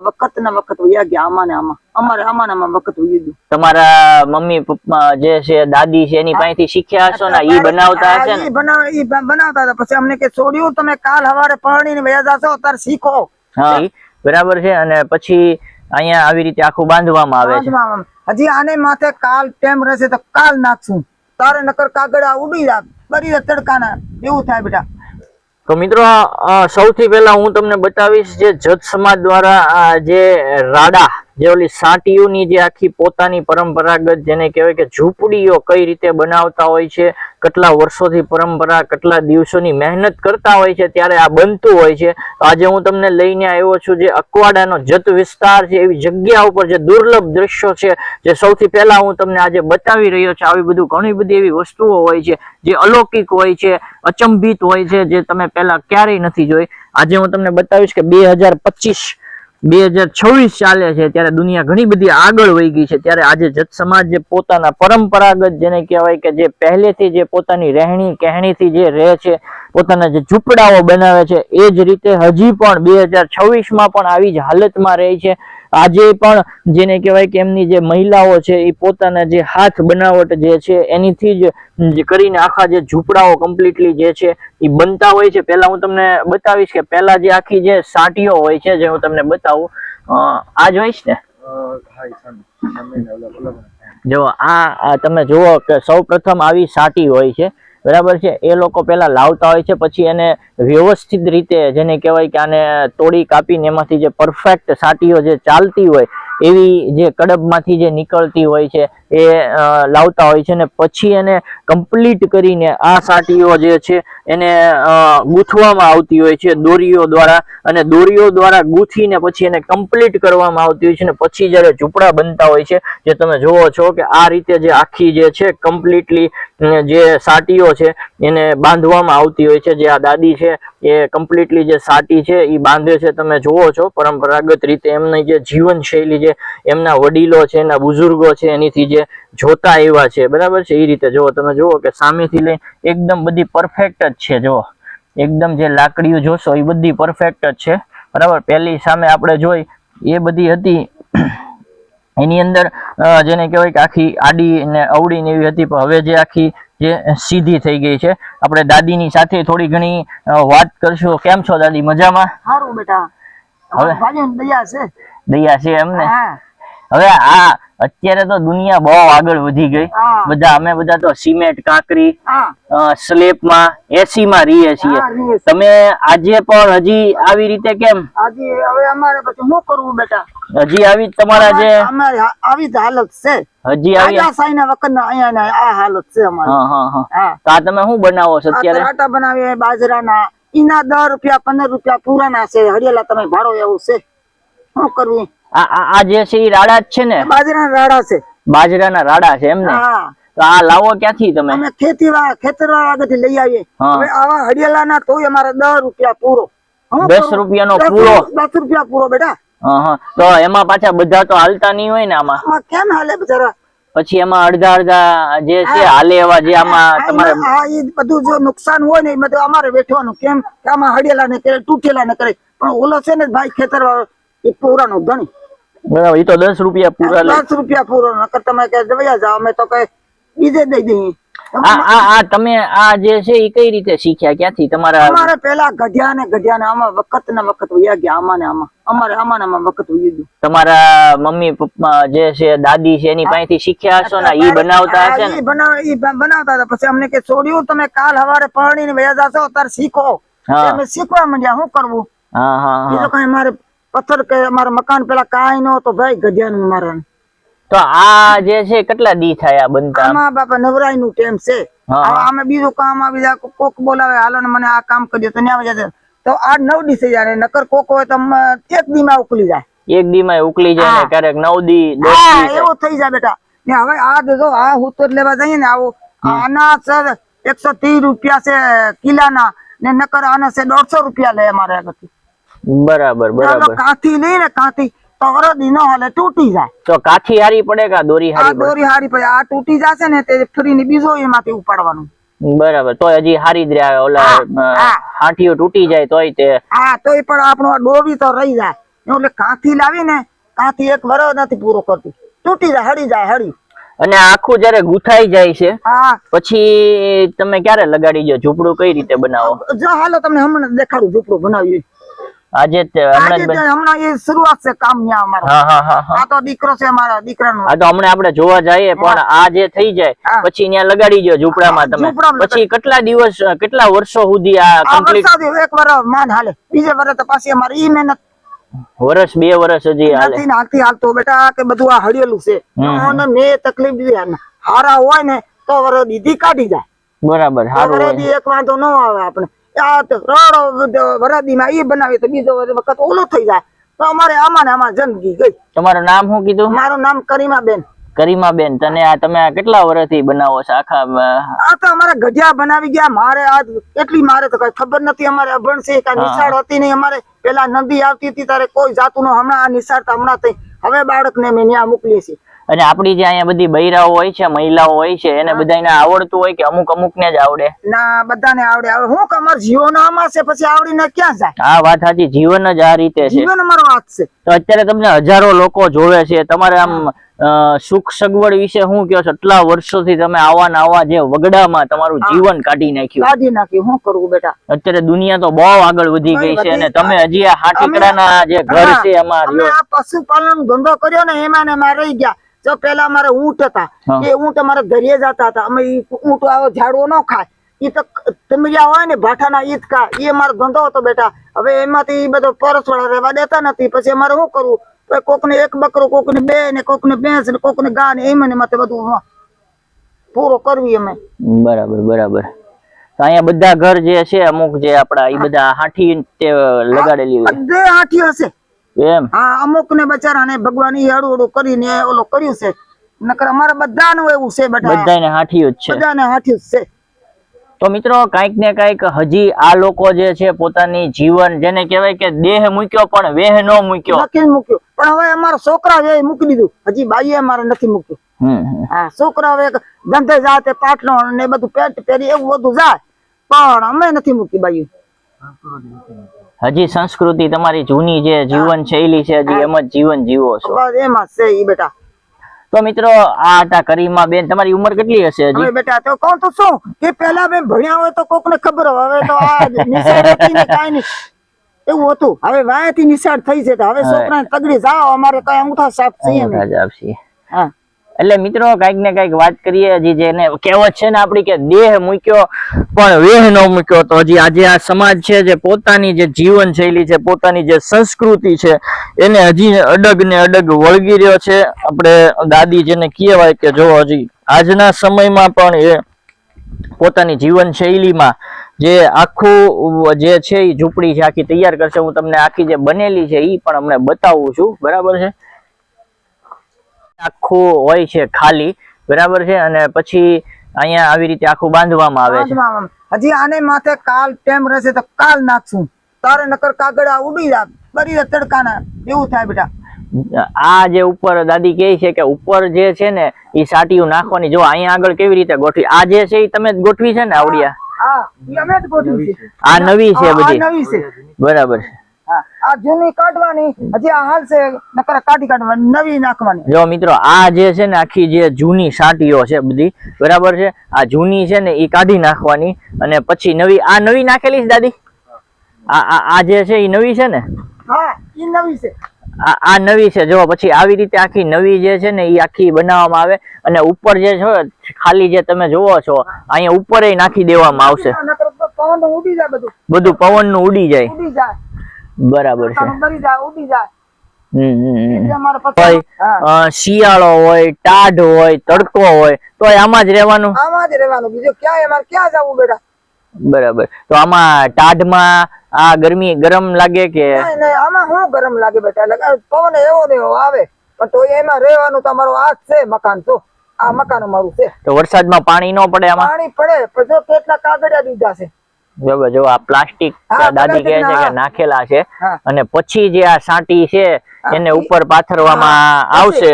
વખત ના વખત વયા ગયા આમાં ને આમાં. અમારે આમાં ને આમાં વખત વયું ગયું. તમારા મમ્મી પપ્પા જે છે દાદી છે એની પાસેથી શીખ્યા હશો ને? ઈ બનાવતા હશે ને? બનાવ ઈ બનાવતા હતા. પછી અમને કે છોડ્યું તમે કાલ હવારે પરણીને વયા જાશો તાર શીખો. હા બરાબર છે. અને પછી અહીંયા આવી રીતે આખું બાંધવામાં આવે છે. હજી આને માથે કાલ ટેમ રહેશે તો કાલ નાખશું. તારે નકર કાગળ આ ઉડી જા. બરી તડકાના. એવું થાય બેટા. તો મિત્રો સૌથી પહેલા હું તમને બતાવીશ જે જત સમાજ દ્વારા જે રાડા જે ઓલી સાટીઓની જે આખી પોતાની પરંપરાગત જેને કહેવાય કે ઝૂંપડીઓ કઈ રીતે બનાવતા હોય છે, કેટલા વર્ષોથી પરંપરા, કેટલા દિવસોની મહેનત કરતા હોય છે, ત્યારે આ બનતું હોય છે. આજે હું તમને લઈને આવ્યો છું જે અકવાડાનો જત વિસ્તાર છે, એવી જગ્યા ઉપર જે દુર્લભ દ્રશ્યો છે, જે સૌથી પહેલા હું તમને આજે બતાવી રહ્યો છું. આવી બધું ઘણી બધી એવી વસ્તુઓ હોય છે, જે અલૌકિક હોય છે, અચંભિત હોય છે, જે તમે પહેલા ક્યારેય નથી જોઈ. આજે હું તમને બતાવીશ કે બે હજાર પચીસ બે હજાર છવ્વીસ ચાલે છે, ત્યારે દુનિયા ઘણી બધી આગળ વહી ગઈ છે. ત્યારે આજે જત સમાજ જે પોતાના પરંપરાગત જેને કહેવાય કે જે પહેલેથી જે પોતાની રહેણી કહેણીથી જે રહે છે, પોતાના જે ઝૂંપડાઓ બનાવે છે, એ જ રીતે હજી પણ બે હજાર છવ્વીસમાં પણ આવી જ હાલતમાં રહે છે. આજે પણ જેને કહેવાય કે એમની જે મહિલાઓ છે એ પોતાના જે હાથ બનાવટ જે છે એનીથી જ કરીને આખા જે ઝૂંપડાઓ કમ્પ્લીટલી જે છે એ બનતા હોય છે. પહેલા હું તમને બતાવીશ કે પહેલા જે આખી જે સાટીઓ હોય છે જે હું તમને બતાવું આ જોઈશ ને? જો આ તમે જુઓ કે સૌ પ્રથમ આવી સાટી હોય છે. બરાબર છે? એ લોકો પહેલાં લાવતા હોય છે, પછી એને વ્યવસ્થિત રીતે જેને કહેવાય કે આને તોડી કાપીને એમાંથી જે પરફેક્ટ સાટીઓ જે ચાલતી હોય, એવી જે કડબમાંથી જે નીકળતી હોય છે, એ લાવતા હોય છે ને પછી એને કમ્પ્લીટ કરીને આ સાટીઓ જે છે, એને ગૂંથવામાં આવતી હોય છે દોરીઓ દ્વારા અને દોરીઓ દ્વારા ગૂંથીને પછી એને કમ્પ્લીટ કરવામાં આવતી હોય છે ને પછી જ્યારે ઝૂંપડા બનતા હોય છે, જે તમે જુઓ છો કે આ રીતે જે આખી જે છે કમ્પ્લીટલી જે સાટીઓ છે, એને બાંધવામાં આવતી હોય છે, જે આ દાદી છે, એ કમ્પ્લીટલી જે સાટી છે એ બાંધે છે, તમે જુઓ છો, પરંપરાગત રીતે એમની જે જીવનશૈલી છે, એમના વડીલો છે, એના બુઝુર્ગો છે, એનીથી જે જોતા આવ્યા છે, બરાબર છે એ રીતે જુઓ, તમે જુઓ કે સામેથી લઈ એકદમ બધી પરફેક્ટ જ છે, જુઓ, એકદમ જે લાકડીઓ જોશો એ બધી પરફેક્ટ જ છે, બરાબર, પહેલી સામે આપણે જોઈ, એ બધી હતી એની અંદર જેને કહેવાય કે આખી આડી ને અવળીને એવી હતી પણ હવે જે આખી જે સીધી થઈ ગઈ છે આપણે દાદીની સાથે થોડી ઘણી વાત કરશું. કેમ છો દાદી? મજામાં? સારું બેટા. હવે? દયા છે. દયા છે એમને? હવે આ અત્યારે તો દુનિયા બહુ આગળ વધી ગઈ. બધા અમે બધા તો સિમેન્ટ કાંકરી અ, એસી માં રહીએ છીએ. તમે આજે પણ હજી આવી રીતે કેમ? હવે અમારે પછી શું કરવું બેટા? હજી આવી તમારા જે અમારે આવી હાલત છે. હજી આવી સાંઈના વખતના અહીંયા ના આ હાલત છે અમારી. હા હા હા. હા. તો આ તમે શું બનાવો છો અત્યારે? બનાવીએ બાજરાના. ઈના દસ રૂપિયા પંદર રૂપિયા પૂરાના છે. હરિયાલા તમે ભાડો એવું છે. શું કરવું આ જે છે એ રાડા જ છે ને? બાજરાના રાડા છે. બાજરાના રાડા છે એમ ને તો આ લાવો ક્યાંથી તમે? અમે ખેતી ખેતર આગળથી લઈ આવીએ. હવે આવા હરિયાળાના તોય અમારે દસ રૂપિયા પૂરો. શું દસ કરવું? રૂપિયાનો પૂરો? રૂ- દસ રૂપિયા પૂરો બેટા. હા તો એમાં પાછા બધા તો હાલતા નહીં હોય ને આમાં? કેમ હાલે બિચારા પછી એમાં અડધા અડધા જે છે. હાલે એવા જે આમાં તમારે આ બધું જો નુકસાન હોય ને એ બધું અમારે વેઠવાનું. કેમ? કે આમાં હડિયેલા ને કરે તૂટેલા ને કરે. પણ ઓલો છે ને ભાઈ ખેતર વાળો એ પૂરાનો ધણી બરાબર એ તો દસ રૂપિયા પૂરા દસ રૂપિયા પૂરો નકર તમે કે જાઓ અમે તો કઈ બીજે દઈ દઈએ આ તમે આ જે છે એ કઈ રીતે શીખ્યા? ક્યાંથી? તમારા અમારે પેલા ગઢિયા ને ગઢિયા ને આમાં વખત ને વખત વયા ગયા આમાં ને આમાં. અમારે આમાં આમાં વખત વયું ગયું. તમારા મમ્મી પપ્પા જે છે દાદી છે એની પાસેથી શીખ્યા હશો ને? ઈ બનાવતા હશે ને? બનાવ ઈ બનાવતા હતા. પછી અમને કે છોડ્યું તમે કાલ હવારે પરણીને વયા જાશો તાર શીખો. અમે શીખવા માંડ્યા શું કરવું? હા હા એ તો કઈ અમારે પથ્થર કે અમારા મકાન પેલા કાંઈ નહોતો ભાઈ ગઢિયા નું મારા. તો આ જે છે કેટલા દી થાય આ બનતા? આમાં બાપા નવરાઈ નું ટેમ છે અમે બીજું કામ આવી જાય કોક- બોલાવે હાલો ને મને આ કામ કરજો. તો ન્યા જશે તો આ નવ દી થઈ જાય નકર કોક હોય તો એક દી માં ઉકલી જાય. એક દી માં ઉકલી જાય ને ક્યારેક નવ દી દસ દી એવું થઈ જાય બેટા. ને હવે આ જો આ હુતર લેવા જઈએ ને આવું. આના સર એકસો ત્રીસ રૂપિયા છે કિલાના ને નકર આના છે દોઢસો રૂપિયા લે અમારે આગળથી. બરાબર બરાબર. કાથી લઈ ને કાંથી. તો વરદી ન હાલે તૂટી જાય. તો કાથી હારી પડે કે દોરી હારી પડે? દોરી હારી પડે. આ તૂટી જશે ને તે ફરીને બીજો એમાંથી ઉપાડવાનું. બરાબર તો હજી હારી જ રહ્યા ઓલા. હાંઠીઓ તૂટી જાય તોય તે. હા તોય પણ આપણો દોરી તો રહી જાય. એટલે કાંથી લાવીને કાંથી એક વરો નથી પૂરો કરતી. તૂટી જાય હળી જાય હળી. અને આખું જયારે ગુથાઈ જાય છે પછી તમે ક્યારે લગાડી જો ઝૂપડું કઈ રીતે બનાવો? જો હાલો તમને હમણાં દેખાડું ઝૂપડું બનાવ્યું. આજે હમણાં એ શરૂઆત છે કામ ન્યા અમારો. હા હા હા હા. આ તો દીકરો છે મારા દીકરાનો. આ તો હમણાં આપણે જોવા જઈએ પણ આ જે થઈ જાય પછી ત્યાં લગાડી દો ઝૂંપડામાં તમે. પછી કેટલા દિવસ કેટલા વર્ષો સુધી આ કમ્પ્લીટ એક વર્ષ માન હાલે. બીજે વર્ષ તો પાછી અમારે ઈ મહેનત વર્ષ બે વર્ષ હજી હાલે. નથી હાલતી બેટા કે બધું આ હળિયેલું છે. અને મે તકલીફ દીધી. હારા હોય ને તો વરસ દીધી કાઢી જાય. બરાબર હારું એક વાંધો ન આવે આપણે. આ રડો વરદીમાં બનાવી તો બીજો વખત ઓલો થઈ જાય. તો અમારે આમાં ને આમાં જિંદગી ગઈ. તમારું નામ શું કીધું? મારું નામ કરીમાબેન. કરીમાબેન તને આ તમે કેટલા વર્ષથી બનાવો છો આખા આ તો અમારે ગઢિયા બનાવી ગયા. મારે આજ એટલી મારે તો કઈ ખબર નથી અમારે અભણ છે કઈ નિશાળ હતી નહીં. અમારે પેલા નદી આવતી હતી તારે કોઈ જાતું નો હમણાં આ નિશાળ હમણાં થઈ હવે બાળકને મેં ત્યાં મોકલીએ છીએ. અને આપણી જે અહીંયા બધી બૈરાઓ હોય છે મહિલાઓ હોય છે એને બધાને આવડતું હોય કે અમુક અમુક ને જ આવડે? ના બધાને આવડે. હવે હું કમર અમારે જીવન આમાં છે પછી આવડીને ક્યાં જાય? આ વાત સાચી. જીવન જ આ રીતે છે. જીવન અમારો વાત છે. તો અત્યારે તમને હજારો લોકો જોવે છે. તમારે આમ સુખ સગવડ વિશે શું કયો છો? એટલા વર્ષોથી તમે આવા આવા જે વગડામાં તમારું જીવન કાઢી નાખ્યું. કાઢી નાખ્યું. શું કરવું બેટા? અત્યારે દુનિયા તો બહુ આગળ વધી ગઈ છે અને તમે હજી આ હાટીકડાના જે ઘર છે એમાં આ પશુપાલન ધંધો કર્યો ને એમાં ને એમાં રહી ગયા. જો પેલા અમારે ઊંટ હતા. એ ઊંટ અમારે ઘરે જતા હતા. અમે ઊંટ આવો ઝાડવો ન ખાય. એ તો તમરિયા હોય ને ભાઠાના ઈદ એ અમારો ધંધો હતો બેટા. હવે એમાંથી બધો પરસવાળા રહેવા દેતા નથી. પછી અમારે શું કરવું? કોકને એક બકરો કોકને બે ને કોકને ભેંસ ને કોકને ગા ને એમાં ને બધું પૂરો કરવી અમે. બરાબર બરાબર. અહીંયા બધા ઘર જે છે અમુક જે આપડા એ બધા હાથી લગાડેલી હોય. બધે હાથી હશે એમ? હા અમુક ને બચારાને ભગવાન ઈ હળું હળું કરીને ઓલો કર્યું છે. નકર અમારે બધાનું એવું છે બધા બધાને હાથી જ છે. બધાને હાથી જ છે. તો મિત્રો કાંઈક ને કાંઈક હજી આ લોકો જે છે પોતાની જીવન જેને કહેવાય કે દેહ મૂક્યો પણ વેહ નો મૂક્યો. નથી મૂક્યો? પણ હવે અમારા છોકરા છે મૂકી દીધું. હજી બાઈએ અમારે નથી મૂક્યું. હા છોકરા હવે ધંધે જાય તે પાટલો ને બધું પેટ પહેરી એવું બધું જાય. પણ અમે નથી મૂકી બાઈ હજી સંસ્કૃતિ તમારી જૂની જે જીવન શૈલી છે હજી એમ જ જીવન જીવો છો. એમાં છે ઈ બેટા. તો મિત્રો આ હતા કરીમા બેન. તમારી ઉંમર કેટલી હશે હજી? બેટા તો કહું તો શું? કે પેલા મેં ભણ્યા હોય તો કોક ને ખબર હોય. હવે તો આ નિશાળ હતી ને નહીં. એવું હતું. હવે વાયાથી નિશાળ થઈ છે તો હવે છોકરાને તગડી જાઓ. અમારે કઈ અંગૂઠા સાફ આપશી. હા. એટલે મિત્રો, કંઈક ને કંઈક વાત કરીએ. હજી જેને કહેવત છે ને આપડી કે દેહ મૂક્યો, પણ વેહ ન મૂક્યો. તો હજી આજે આ સમાજ છે જે પોતાની જે જીવન શૈલી છે, પોતાની જે સંસ્કૃતિ છે, એને હજી અડગ ને અડગ વળગી રહ્યો છે. આપણે દાદી જેને કહેવાય કે જો હજી આજના સમયમાં પણ એ પોતાની જીવન શૈલીમાં જે આખું જે છે એ ઝૂંપડી છે, આખી તૈયાર કરશે. હું તમને આખી જે બનેલી છે એ પણ અમને બતાવું છું. બરાબર છે? આખું હોય છે ખાલી બરાબર છે? અને પછી અહીંયા આવી રીતે આખું બાંધવામાં આવે છે. હજી આને માથે કાલ ટેમ રહેશે તો કાલ નાખશું. તારે નકર કાગડા ઉડી જાય બરી તડકાના. એવું થાય બેટા. આ જે ઉપર દાદી કહે છે કે ઉપર જે છે ને એ સાટીયું નાખવાની જો અહીંયા આગળ કેવી રીતે ગોઠવી આ જે છે એ તમે ગોઠવી છે ને આવડિયા? જ આ નવી છે બધી. નવી છે. બરાબર છે. આ જૂની કાઢવાની હજી આ હાલ છે નકર કાઢી કાઢવાની નવી નાખવાની. જો મિત્રો આ જે છે ને આખી જે જૂની સાટીઓ છે બધી બરાબર છે? આ જૂની છે ને એ કાઢી નાખવાની અને પછી નવી આ નવી નાખેલી છે દાદી? આ આ જે છે એ નવી છે ને? હા એ નવી છે. આ નવી છે. જો પછી આવી રીતે આખી નવી જે છે ને એ આખી બનાવવામાં આવે અને ઉપર જે છે ખાલી જે તમે જોવો છો અહીંયા ઉપર નાખી દેવામાં આવશે. બધું પવન જાય ઉડી જાય. બરાબર છે. તારું જાય ઉડી જાય. હા. શિયાળો હોય ટાઢ હોય તડકો હોય તો આમાં જ રહેવાનું? આમાં જ રહેવાનું. બીજું ક્યાં અમારે ક્યાં જવું બેટા? બરાબર. તો આમાં ટાઢમાં આ ગરમી ગરમ લાગે કે? આમાં શું ગરમ લાગે બેટા? પવન એવો ને એવો આવે. પણ તો એમાં રહેવાનું તમારો આ છે મકાન. તો આ મકાન અમારું છે. તો વરસાદમાં પાણી ન પડે આમાં? પાણી પડે પણ જો કેટલા કાગળિયા દીધા છે. જો આ પ્લાસ્ટિક દાદી કહે છે કે નાખેલા છે. અને પછી જે આ સાટી છે એને ઉપર પાથરવામાં આવશે.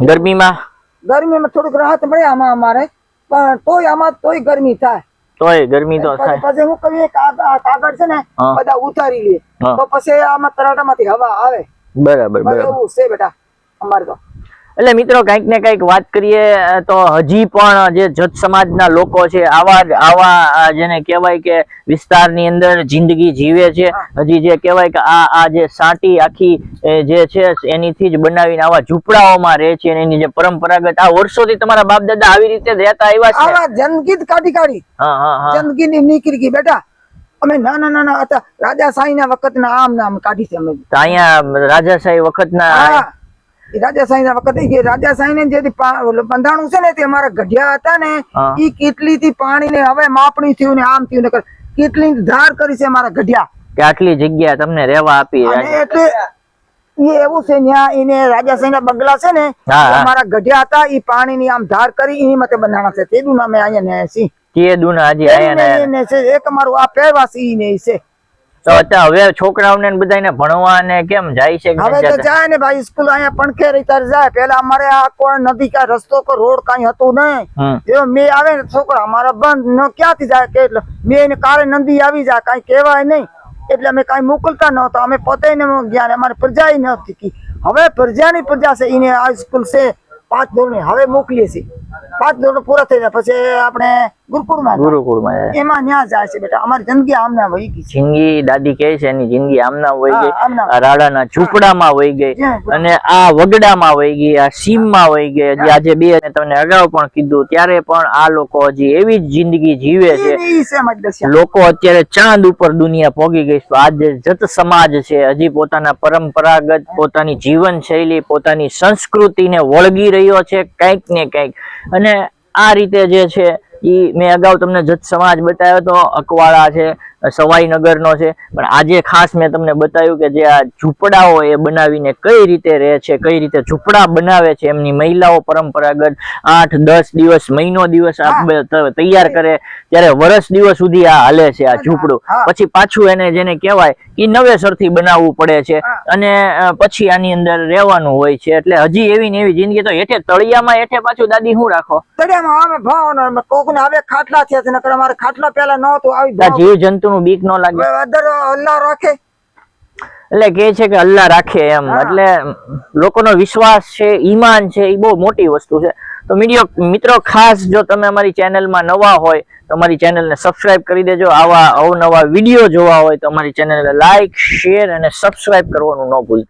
ગરમીમાં ગરમીમાં? થોડીક રાહત મળે આમાં અમારે. પણ તોય આમાં તોય ગરમી થાય. તોય ગરમી તો થાય. પછી હું કહીએ કાગળ છે ને બધા ઉતારી લઈએ તો પછી આમાં તરાટામાંથી હવા આવે. બરાબર. બરાબર. એવું છે બેટા અમારે તો. એટલે મિત્રો કંઈક ને કંઈક વાત કરીએ તો હજી પણ જે જત સમાજના લોકો છે આવા આવા જેને કહેવાય કે વિસ્તારની અંદર જિંદગી જીવે છે હજી જે કહેવાય કે આ આ જે સાટી આખી જે છે એનીથી જ બનાવીને આવા ઝૂંપડાઓમાં રહે છે એની જે પરંપરાગત આ વર્ષોથી તમારા બાપ દાદા આવી રીતે રહેતા આવ્યા છે. જિંદગી કાઢી કાઢી. હા હા જિંદગી ની નીકળી ગઈ બેટા. અમે નાના નાના હતા. રાજા સાંઈ ના વખત ના આમ નામ કાઢી છે અમે. અહીંયા રાજાશાહી વખત ઈ રાજા સાંઈ ના વખત રાજા સાંઈ ને જે બંધાણું છે ને તે અમારા ગઢિયા હતા ને એ કેટલી થી પાણી ને હવે માપણી થયું ને આમ થયું ને કેટલી ધાર કરી છે અમારા ગઢિયા. કે આટલી જગ્યા તમને રહેવા આપી એટલે એવું છે ત્યાં એને રાજા સાંઈ ના બંગલા છે ને. અમારા ગઢિયા હતા એ પાણી ની આમ ધાર કરી ઈ મતે બંધાણા છે. તેનું નામે અહીંયા ને હજી આયા ને છે એક અમારું આ પહેરવાસી ને છે. તો અત્યારે હવે છોકરાઓને બધાને ભણવા ને કેમ જાય છે હવે તો જાય ને ભાઈ સ્કૂલ અહીંયા પણખે રહી જાય. પેલા અમારે આ કોઈ નદી કા રસ્તો કો રોડ કઈ હતું નહીં. હમ. મે આવે ને છોકરા અમારા બંધ ન ક્યાંથી જાય? કે એટલે મેં એને કારે નદી આવી જાય કઈ કહેવાય નહીં. એટલે અમે કઈ મોકલતા નહોતા અમે પોતે ને ગયા ને અમારે પ્રજા કી હવે પ્રજાની પ્રજા છે એને આ સ્કૂલ છે પાંચ ધોરણે. હવે મોકલીએ છીએ. પાંચ ધોરણ પૂરા થઈ જાય. પછી આપણે ગુરુકુળમાં ગુરુકુળમાં એમાં ન્યા જાય છે બેટા. અમારી જિંદગી આમના વહી ગઈ જિંદગી દાદી કહે છે એની જિંદગી આમના વહી ગઈ. આ રાડાના ઝૂંપડામાં વહી ગઈ. અને આ વગડામાં વહી ગઈ આ સીમમાં વહી ગઈ. હજી આજે બે તમને અગાઉ પણ કીધું ત્યારે પણ આ લોકો હજી એવી જ જિંદગી જીવે છે. લોકો અત્યારે ચાંદ ઉપર દુનિયા પોગી ગઈ છે. આજે જત સમાજ છે હજી પોતાના પરંપરાગત પોતાની જીવન શૈલી પોતાની સંસ્કૃતિને વળગી રહ્યો છે કંઈક ને કંઈક. અને આ રીતે જે છે એ મેં અગાઉ તમને જત સમાજ બતાવ્યો તો અકવાળા છે સવાઈનગરનો છે. પણ આજે ખાસ મેં તમને બતાવ્યું કે જે આ ઝૂંપડાઓ એ બનાવીને કઈ રીતે રહે છે કઈ રીતે ઝૂંપડા બનાવે છે એમની મહિલાઓ પરંપરાગત આઠ દસ દિવસ મહિનો દિવસ તૈયાર કરે ત્યારે વર્ષ દિવસ સુધી આ હાલે છે આ ઝૂંપડું. પછી પાછું એને જેને કહેવાય એ નવેસરથી બનાવવું પડે છે. અને પછી આની અંદર રહેવાનું હોય છે. એટલે હજી એવી ને એવી જિંદગી તો હેઠે તળિયામાં હેઠે પાછું દાદી શું રાખો? તળિયામાં અમે ભાવ કોક ને હવે ખાટલા થયા છે નકર અમારે ખાટલા પેલા નહોતું આવી જીવ ભાવ. જંતુનું બીક ન લાગે. અલ્લાહ રાખે. એટલે કે છે કે અલ્લાહ રાખે એમ. એટલે લોકોનો વિશ્વાસ છે ઈમાન છે એ બહુ મોટી વસ્તુ છે. તો મીડિયો મિત્રો ખાસ જો તમે અમારી ચેનલમાં નવા હોય તો અમારી ચેનલને સબસ્ક્રાઇબ કરી દેજો. આવા અવનવા વીડિયો જોવા હોય તો અમારી ચેનલને લાઇક શેર અને સબસ્ક્રાઇબ કરવાનું ન ભૂલતા.